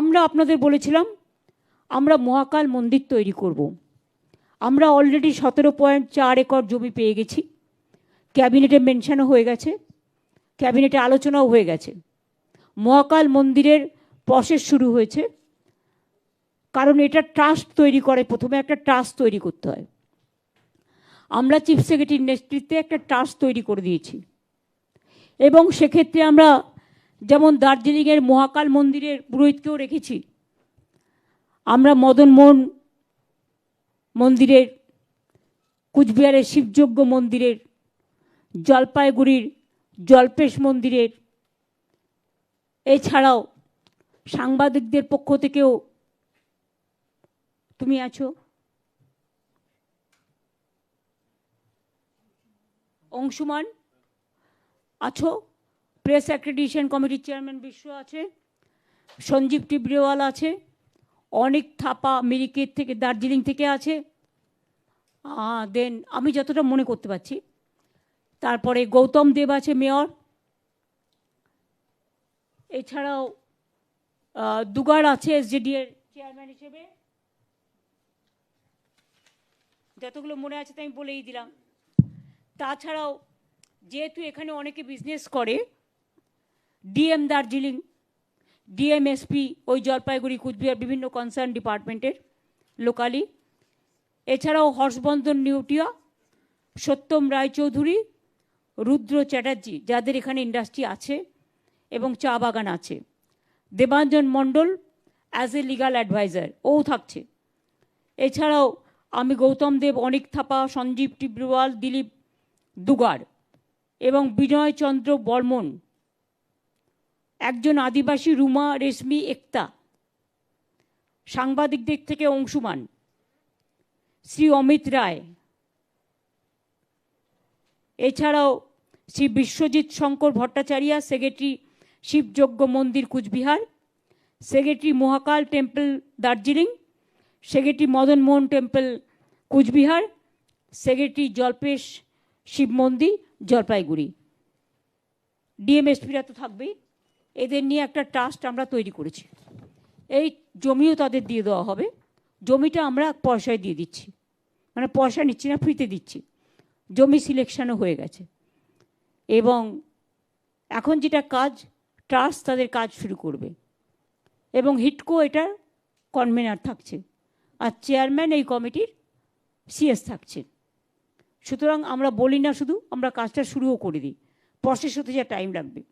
আমরা আপনাদের বলেছিলাম, আমরা মহাকাল মন্দির তৈরি করব। আমরা অলরেডি সতেরো পয়েন্ট চার একর জমি পেয়ে গেছি। ক্যাবিনেটে মেনশনও হয়ে গেছে, ক্যাবিনেটে আলোচনাও হয়ে গেছে। মহাকাল মন্দিরের প্রসেস শুরু হয়েছে। কারণ এটা ট্রাস্ট তৈরি করে, প্রথমে একটা ট্রাস্ট তৈরি করতে হয়। আমরা চিফ সেক্রেটারির নেতৃত্বে একটা ট্রাস্ট তৈরি করে দিয়েছি। এবং সেক্ষেত্রে আমরা যেমন দার্জিলিংয়ের মহাকাল মন্দিরের পুরোহিতকেও রেখেছি। আমরা মদন মোহন মন্দিরের, কুচবিহারের শিবযজ্ঞ মন্দিরের, জলপাইগুড়ির জলপেশ মন্দিরের, এছাড়াও সাংবাদিকদের পক্ষ থেকেও তুমি আছো। অংশুমান আছো? প্রেস অ্যাক্রেডিটেশন কমিটির চেয়ারম্যান বিশ্ব আছে সঞ্জীব টিবরেওয়াল আছে, অনেক থাপা মিরিকের থেকে দার্জিলিং থেকে আছে। দেন আমি যতটা মনে করতে পারছি, তারপরে গৌতম দেব আছে মেয়র এছাড়াও দুগার আছে এসজেডি এর চেয়ারম্যান হিসেবে। যতগুলো মনে আছে তাই বলেই দিলাম। তাছাড়াও, যেহেতু এখানে অনেকে বিজনেস করে ডিএম দার্জিলিং ডিএমএসপি ওই জলপাইগুড়ি, কুচবিহার বিভিন্ন কনসার্ন ডিপার্টমেন্টের লোকালি এছাড়াও হর্ষবর্ধন নিউটিয়া, সত্যম রায়চৌধুরী, রুদ্র চ্যাটার্জি, যাদের এখানে ইন্ডাস্ট্রি আছে এবং চা বাগান আছে। Debanjan Mondal as a legal advisor ও থাকছে। এছাড়াও আমি গৌতম দেব, অনিক থাপা, সঞ্জীব টিব্রুয়াল, দিলীপ দুগার এবং বিনয় চন্দ্র বর্মন একজন আদিবাসী রুমা রেশমি একতা, সাংবাদিকদের থেকে অংশুমান, শ্রী অমিত রায়। এছাড়াও Shri Biswajit Shankar Bhattacharya, secretary Shibajagya Mandir Coochbehar, secretary Mahakal temple Darjeeling, secretary Madan Mohan temple Coochbehar, secretary Jalpesh Shiv Mandir Jalpaiguri. ডিএমএসপিরা তো থাকবেই। এদের নিয়ে একটা ট্রাস্ট আমরা তৈরি করেছি। এই জমিও তাদের দিয়ে দেওয়া হবে। জমিটা আমরা পয়সায় দিয়ে দিচ্ছি। মানে পয়সা নিচ্ছি না, ফ্রিতে দিচ্ছি। জমি সিলেকশনও হয়ে গেছে। এবং এখন যেটা কাজ ট্রাস্ট তাদের কাজ শুরু করবে। এবং হিটকো এটার কনভেনার থাকছে। আর চেয়ারম্যান এই কমিটির সিএস থাকছে। সুতরাং আমরা বলি না শুধু, আমরা কাজটা শুরুও করে দিই। প্রসেস হতে যা টাইম লাগবে।